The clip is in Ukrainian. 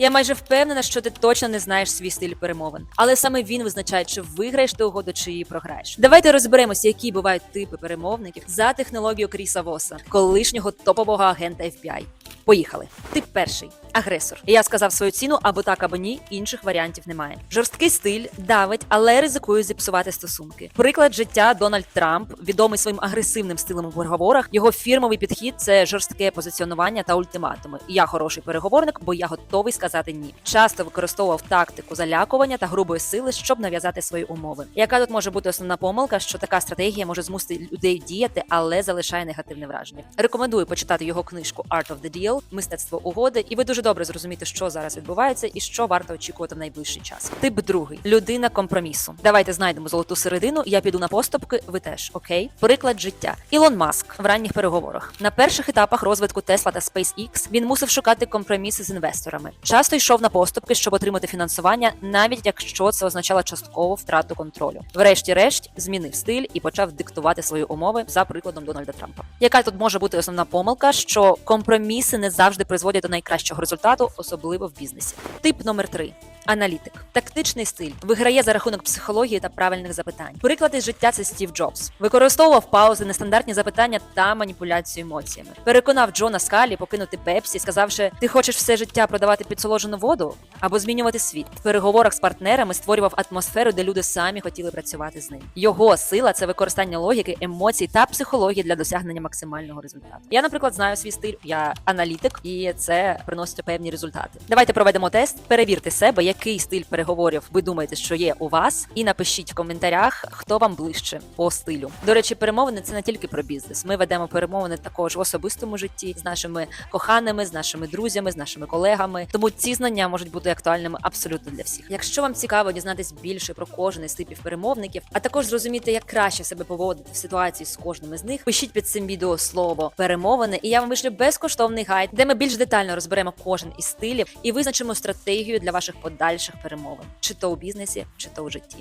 Я майже впевнена, що ти точно не знаєш свій стиль перемовин, але саме він визначає, чи виграєш ти угоду, чи її програєш. Давайте розберемося, які бувають типи перемовників за технологією Кріса Воса, колишнього топового агента FBI. Поїхали. Тип перший агресор. Я сказав свою ціну або так, або ні. Інших варіантів немає. Жорсткий стиль давить, але ризикує зіпсувати стосунки. Приклад життя Дональд Трамп, відомий своїм агресивним стилем у переговорах. Його фірмовий підхід це жорстке позиціонування та ультиматуми. Я хороший переговорник, бо я готовий сказати ні. Часто використовував тактику залякування та грубої сили, щоб нав'язати свої умови. Яка тут може бути основна помилка, що така стратегія може змусити людей діяти, але залишає негативне враження. Рекомендую почитати його книжку Art of the Deal Мистецтво угоди, і ви дуже добре зрозумієте, що зараз відбувається і що варто очікувати в найближчий час. Тип другий людина компромісу. Давайте знайдемо золоту середину. Я піду на поступки. Ви теж окей. Приклад життя. Ілон Маск в ранніх переговорах на перших етапах розвитку Tesla та SpaceX він мусив шукати компроміси з інвесторами. Часто йшов на поступки, щоб отримати фінансування, навіть якщо це означало часткову втрату контролю. Врешті-решт змінив стиль і почав диктувати свої умови за прикладом Дональда Трампа. Яка тут може бути основна помилка, що компроміси не завжди призводять до найкращого результату, особливо в бізнесі. Тип номер три. Аналітик, тактичний стиль виграє за рахунок психології та правильних запитань. Приклади життя це Стів Джобс. Використовував паузи, нестандартні запитання та маніпуляцію емоціями. Переконав Джона Скалі покинути Пепсі, сказавши: Ти хочеш все життя продавати підсоложену воду або змінювати світ. В переговорах з партнерами створював атмосферу, де люди самі хотіли працювати з ним. Його сила це використання логіки, емоцій та психології для досягнення максимального результату. Я, наприклад, знаю свій стиль. Я аналітик, і це приносить певні результати. Давайте проведемо тест. Перевірте себе, який стиль переговорів ви думаєте, що є у вас, і напишіть в коментарях, хто вам ближче по стилю. До речі, перемовини це не тільки про бізнес. Ми ведемо перемовини також в особистому житті з нашими коханими, з нашими друзями, з нашими колегами. Тому ці знання можуть бути актуальними абсолютно для всіх. Якщо вам цікаво дізнатись більше про кожен із типів перемовників, а також зрозуміти, як краще себе поводити в ситуації з кожним із них, пишіть під цим відео слово перемовини, і я вам вишлю безкоштовний гайд, де ми більш детально розберемо кожен із стилів і визначимо стратегію для ваших подальших перемовин, чи то у бізнесі, чи то у житті.